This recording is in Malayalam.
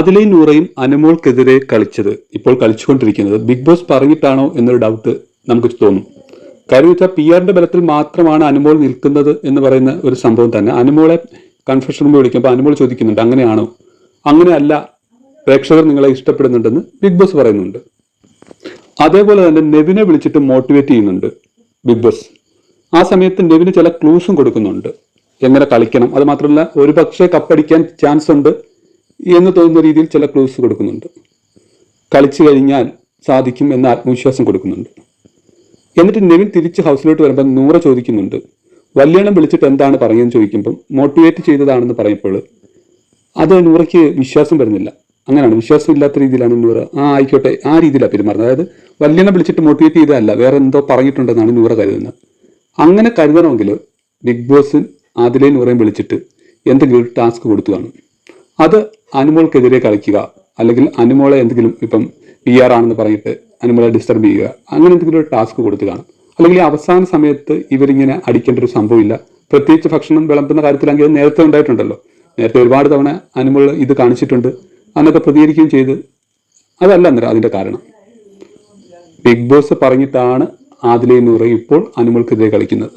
ആദിലയും നൂറയും അനുമോൾക്കെതിരെ കളിച്ചത്. ഇപ്പോൾ കളിച്ചുകൊണ്ടിരിക്കുന്നത്. ബിഗ് ബോസ് പറഞ്ഞിട്ടാണോ എന്നൊരു ഡൗട്ട് നമുക്ക് തോന്നും. കാര്യം വെച്ചാൽ പി ആറിന്റെ ബലത്തിൽ മാത്രമാണ് അനുമോൾ നിൽക്കുന്നത് എന്ന് പറയുന്ന ഒരു സംഭവം തന്നെ. അനുമോളെ കൺഫ്യൂഷൻ റൂമിൽ വിളിക്കുമ്പോൾ അനുമോൾ ചോദിക്കുന്നുണ്ട് അങ്ങനെയാണോ? അങ്ങനെയല്ല പ്രേക്ഷകർ നിങ്ങളെ ഇഷ്ടപ്പെടുന്നുണ്ടെന്ന് ബിഗ് ബോസ് പറയുന്നുണ്ട്. അതേപോലെ തന്നെ നെവിനെ വിളിച്ചിട്ട് മോട്ടിവേറ്റ് ചെയ്യുന്നുണ്ട് ബിഗ് ബോസ്. ആ സമയത്ത് നെവിന് ചില ക്ലൂസും കൊടുക്കുന്നുണ്ട്. എങ്ങനെ കളിക്കണം? അത് മാത്രമല്ല ഒരു പക്ഷേ കപ്പടിക്കാൻ ചാൻസ് ഉണ്ട്. എന്ന് തോന്നുന്ന രീതിയിൽ ചില ക്ലൂസ് കൊടുക്കുന്നുണ്ട്. കളിച്ചു കഴിഞ്ഞാൽ സാധിക്കും എന്ന ആത്മവിശ്വാസം കൊടുക്കുന്നുണ്ട്. എന്നിട്ട് നെവിൻ തിരിച്ച് ഹൗസിലോട്ട് വരുമ്പോൾ നൂറ ചോദിക്കുന്നുണ്ട്. വല്യണ്ണം വിളിച്ചിട്ട് എന്താണ് പറയുന്നത് ചോദിക്കുമ്പം മോട്ടിവേറ്റ് ചെയ്തതാണെന്ന് പറയുമ്പോൾ അത് നൂറയ്ക്ക് വിശ്വാസം വരുന്നില്ല. അങ്ങനെയാണ്. വിശ്വാസം ഇല്ലാത്ത രീതിയിലാണ് നൂറ ആ ആയിക്കോട്ടെ ആ രീതിയിലാണ് പെരുമാറുന്നത്. അതായത് വല്യണ്ണം വിളിച്ചിട്ട് മോട്ടിവേറ്റ് ചെയ്തതല്ല വേറെ എന്തോ പറഞ്ഞിട്ടുണ്ടെന്നാണ് നൂറ കരുതുന്നത്. അങ്ങനെ കരുതണമെങ്കിൽ ബിഗ് ബോസ് ആദിലെ നൂറയും വിളിച്ചിട്ട് എന്തെങ്കിലും ടാസ്ക് കൊടുത്തു കാണും. അത് അനുമോൾക്കെതിരെ കളിക്കുക. അല്ലെങ്കിൽ അനുമോളെ എന്തെങ്കിലും ഇപ്പം പി ആർ ആണെന്ന് പറഞ്ഞിട്ട് അനുമോളെ ഡിസ്റ്റർബ് ചെയ്യുക. അങ്ങനെ എന്തെങ്കിലും ഒരു ടാസ്ക് കൊടുത്തു കാണും. അല്ലെങ്കിൽ അവസാന സമയത്ത് ഇവരിങ്ങനെ അടിക്കേണ്ട ഒരു സംഭവമില്ല. പ്രത്യേകിച്ച് ഭക്ഷണം വിളമ്പുന്ന കാര്യത്തിലാണെങ്കിൽ അത് നേരത്തെ ഉണ്ടായിട്ടുണ്ടല്ലോ. നേരത്തെ ഒരുപാട് തവണ അനുമോൾ ഇത് കാണിച്ചിട്ടുണ്ട്. അന്നൊക്കെ പ്രതികരിക്കുകയും ചെയ്ത്. അതല്ല അന്നേരം അതിന്റെ കാരണം. ബിഗ് ബോസ് പറഞ്ഞിട്ടാണ് ആദിലെ നൂറ ഇപ്പോൾ അനുമോൾക്കെതിരെ കളിക്കുന്നത്.